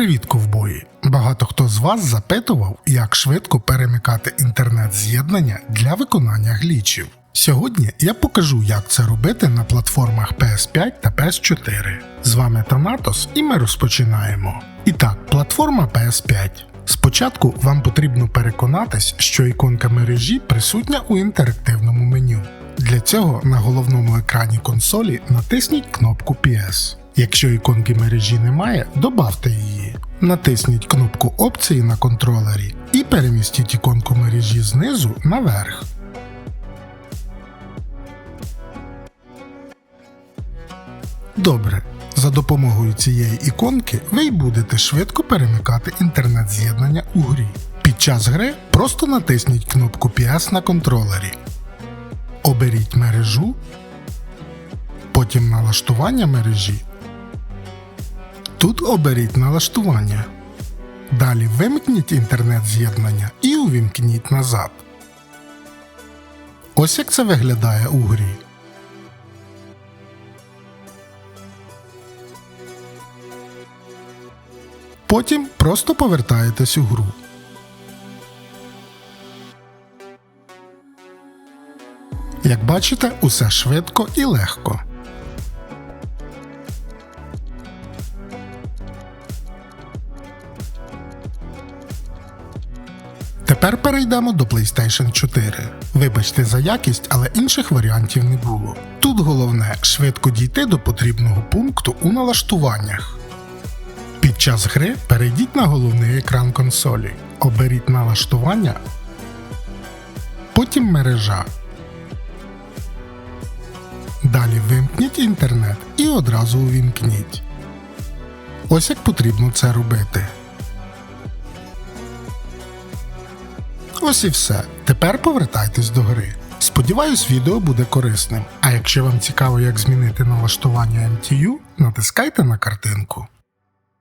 Привіт, ковбої! Багато хто з вас запитував, як швидко перемикати інтернет-з'єднання для виконання глічів. Сьогодні я покажу, як це робити на платформах PS5 та PS4. З вами Танатос і ми розпочинаємо. І так, платформа PS5. Спочатку вам потрібно переконатись, що іконка мережі присутня у інтерактивному меню. Для цього на головному екрані консолі натисніть кнопку PS. Якщо іконки мережі немає, добавте її. Натисніть кнопку опції на контролері і перемістіть іконку мережі знизу наверх. Добре. За допомогою цієї іконки ви й будете швидко перемикати інтернет-з'єднання у грі. Під час гри просто натисніть кнопку PS на контролері. Оберіть мережу, потім налаштування мережі. Тут оберіть налаштування. Далі вимкніть інтернет-з'єднання і увімкніть назад. Ось як це виглядає у грі. Потім просто повертаєтесь у гру. Як бачите, усе швидко і легко. Тепер перейдемо до PlayStation 4. Вибачте за якість, але інших варіантів не було. Тут головне швидко дійти до потрібного пункту у налаштуваннях. Під час гри перейдіть на головний екран консолі, оберіть налаштування, потім мережа. Далі вимкніть інтернет і одразу увімкніть. Ось як потрібно це робити. Ось і все. Тепер повертайтесь до гри. Сподіваюсь, відео буде корисним. А якщо вам цікаво, як змінити налаштування MTU, натискайте на картинку.